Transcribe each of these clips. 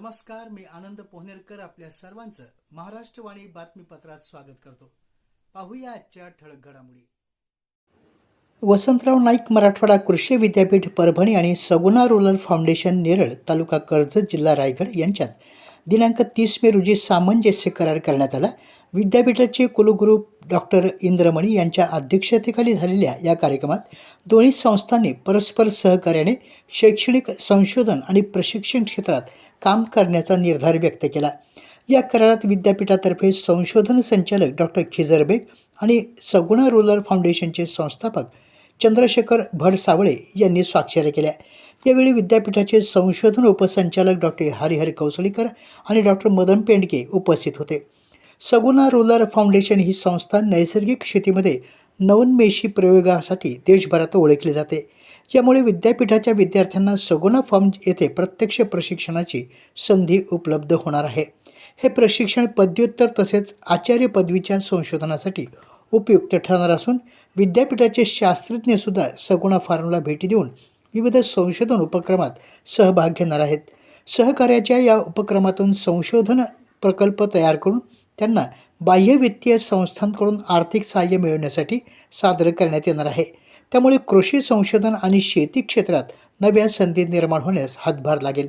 नमस्कार मी आनंद पोहनेरकर आपल्या सर्वांचं महाराष्ट्रवाणी बातमीपत्रात स्वागत करतो. पाहूया आजच्या ठळक घडामोडी. वसंतराव नाईक मराठवाडा कृषी विद्यापीठ परभणी आणि सगुणा रुरल फाउंडेशन नेरळ तालुका कर्जत जिल्हा रायगड यांच्यात दिनांक तीस मे रोजी सामंजस्य करार करण्यात आला. विद्यापीठाचे कुलगुरू डॉक्टर इंद्रमणी यांच्या अध्यक्षतेखाली झालेल्या या कार्यक्रमात दोन्ही संस्थांनी परस्पर सहकार्याने शैक्षणिक संशोधन आणि प्रशिक्षण क्षेत्रात काम करण्याचा निर्धार व्यक्त केला. या करारात विद्यापीठातर्फे संशोधन संचालक डॉक्टर खिजरबेग आणि सगुणा रुरल फाउंडेशनचे संस्थापक चंद्रशेखर भडसावळे यांनी स्वाक्षऱ्या केल्या. यावेळी विद्यापीठाचे संशोधन उपसंचालक डॉक्टर हरिहर कौसलीकर आणि डॉक्टर मदन पेंडके उपस्थित होते. सगुणा रोलर फाउंडेशन ही संस्था नैसर्गिक शेतीमध्ये नवोन्मेषी प्रयोगासाठी देशभरात ओळखली जाते. यामुळे विद्यापीठाच्या विद्यार्थ्यांना सगुणा फॉर्म येथे प्रत्यक्ष प्रशिक्षणाची संधी उपलब्ध होणार आहे. हे प्रशिक्षण पदव्युत्तर तसेच आचार्य पदवीच्या संशोधनासाठी उपयुक्त ठरणार असून विद्यापीठाचे शास्त्रज्ञसुद्धा सगुणा फार्मला भेटी देऊन विविध संशोधन उपक्रमात सहभाग घेणार आहेत. सहकार्याच्या या उपक्रमातून संशोधन प्रकल्प तयार करून त्यांना बाह्य वित्तीय संस्थांकडून आर्थिक सहाय्य मिळवण्यासाठी सादर करण्यात येणार आहे. त्यामुळे कृषी संशोधन आणि शेती क्षेत्रात नव्या संधी निर्माण होण्यास हातभार लागेल.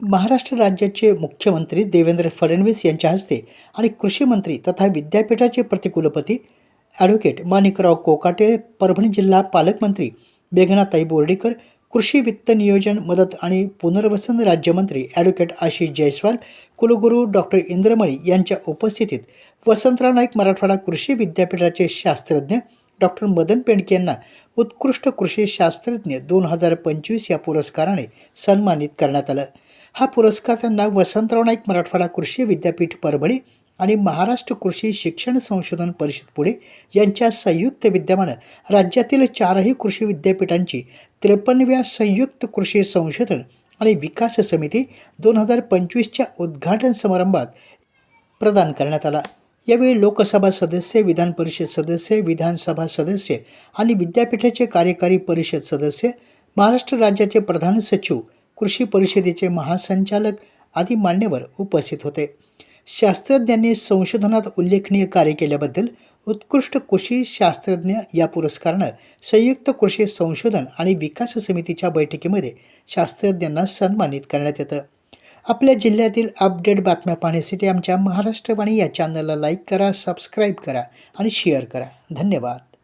महाराष्ट्र राज्याचे मुख्यमंत्री देवेंद्र फडणवीस यांच्या हस्ते आणि कृषी मंत्री तथा विद्यापीठाचे प्रतिकुलपती ॲडव्होकेट माणिकराव कोकाटे परभणी जिल्हा पालकमंत्री मेघनाताई बोर्डीकर कृषी वित्त नियोजन मदत आणि पुनर्वसन राज्यमंत्री ॲडव्होकेट आशिष जयस्वाल कुलगुरू डॉक्टर इंद्रमणी यांच्या उपस्थितीत वसंतराव नाईक मराठवाडा कृषी विद्यापीठाचे शास्त्रज्ञ डॉक्टर मदन पेंडके यांना उत्कृष्ट कृषी शास्त्रज्ञ दोन हजार पंचवीस या पुरस्काराने सन्मानित करण्यात आलं. हा पुरस्कार त्यांना वसंतराव नाईक मराठवाडा कृषी विद्यापीठ परभणी आणि महाराष्ट्र कृषी शिक्षण संशोधन परिषद पुणे यांच्या संयुक्त विद्यमानं राज्यातील चारही कृषी विद्यापीठांची त्रेपन्नव्या संयुक्त कृषी संशोधन आणि विकास समिती दोन हजार पंचवीसच्या उद्घाटन समारंभात प्रदान करण्यात आला. यावेळी लोकसभा सदस्य विधान परिषद सदस्य विधानसभा सदस्य आणि विद्यापीठाचे कार्यकारी परिषद सदस्य महाराष्ट्र राज्याचे प्रधान सचिव कृषी परिषदेचे महासंचालक आदी मान्यवर उपस्थित होते. शास्त्रज्ञांनी संशोधनात उल्लेखनीय कार्य केल्याबद्दल उत्कृष्ट कृषी शास्त्रज्ञ या पुरस्कारानं संयुक्त कृषी संशोधन आणि विकास समितीच्या बैठकीमध्ये शास्त्रज्ञांना सन्मानित करण्यात येतं. आपल्या जिल्ह्यातील अपडेट बातम्या पाहण्यासाठी आमच्या महाराष्ट्रवाणी या चॅनलला लाईक करा सबस्क्राईब करा आणि शेअर करा. धन्यवाद.